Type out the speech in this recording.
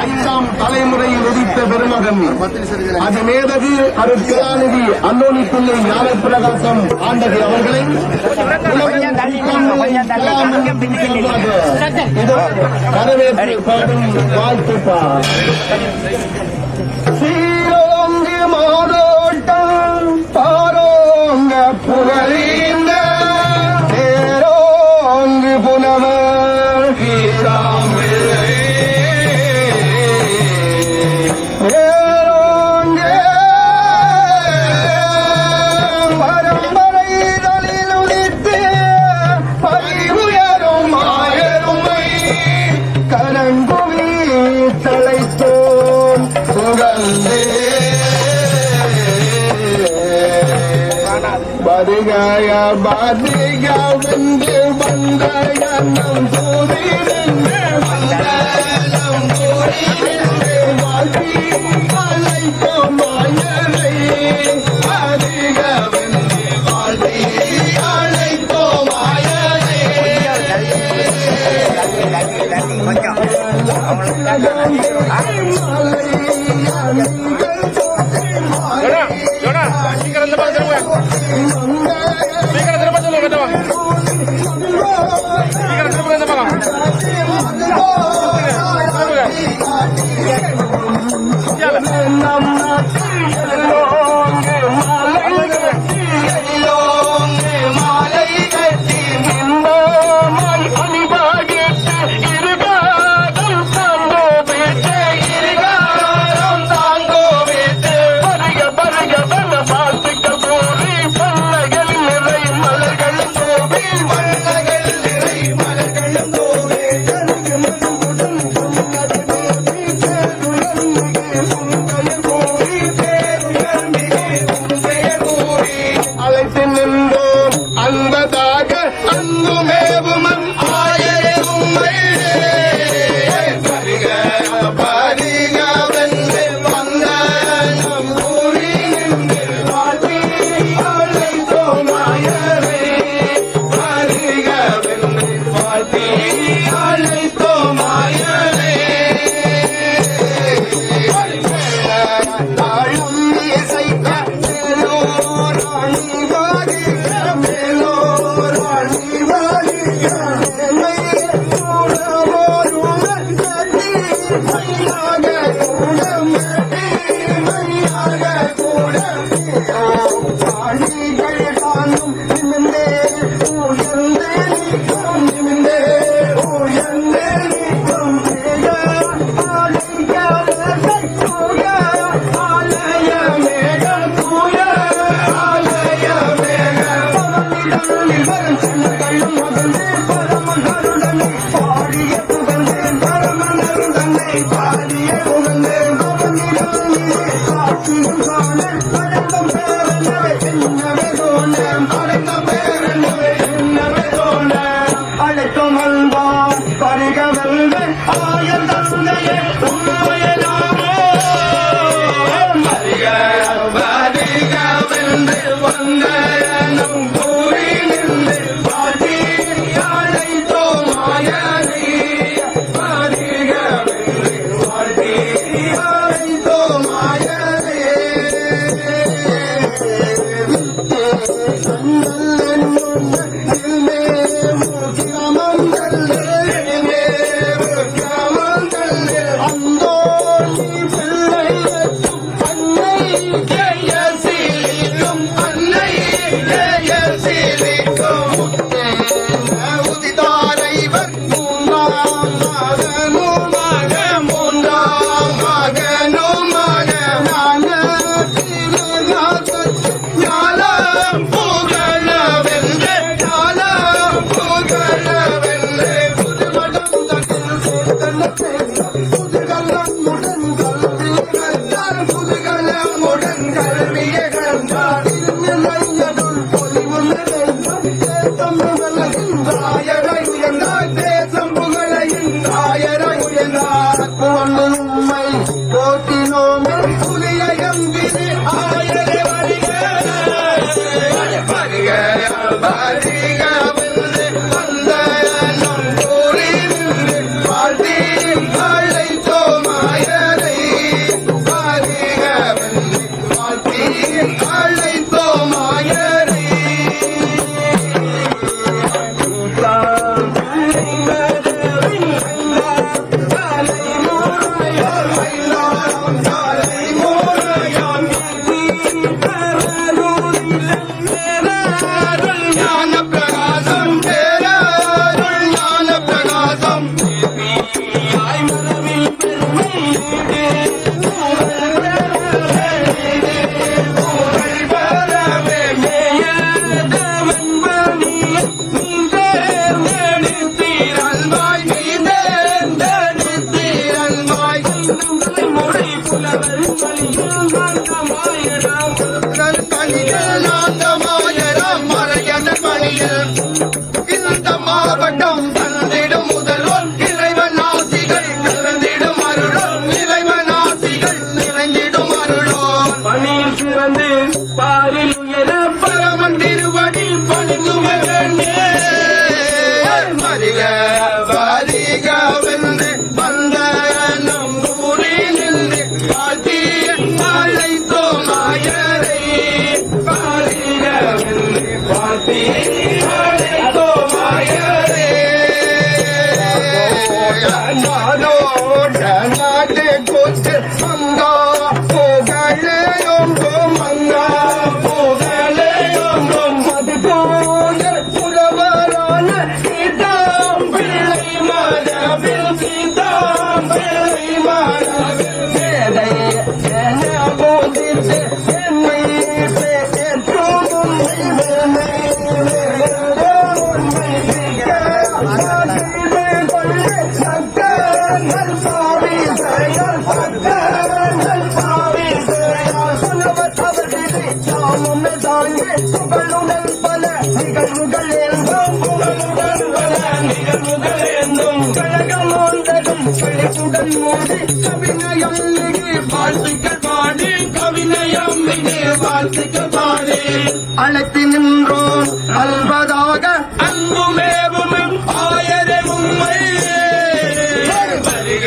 ஐந்தாம் தலைமுறையில் உதித்த பெருமகன். அது மேதகு அருட்கலாநிதி அந்தோனி பிள்ளை ஞான பிரகாசம் ஆண்டகை அவர்களை வரவேற்பு பாடும் வாழ்த்துப்பார் பாதிகா வென்று வந்த எண்ணம் கூறியிருந்த Everybody. yeah, yeah, நாதமாய ராமரையன் மணியில் கவிதையுடன் மோதி அழைத்து நின்றோம் அல்வதாக அன்புமேவும் ஆயரே உண்மை வருக.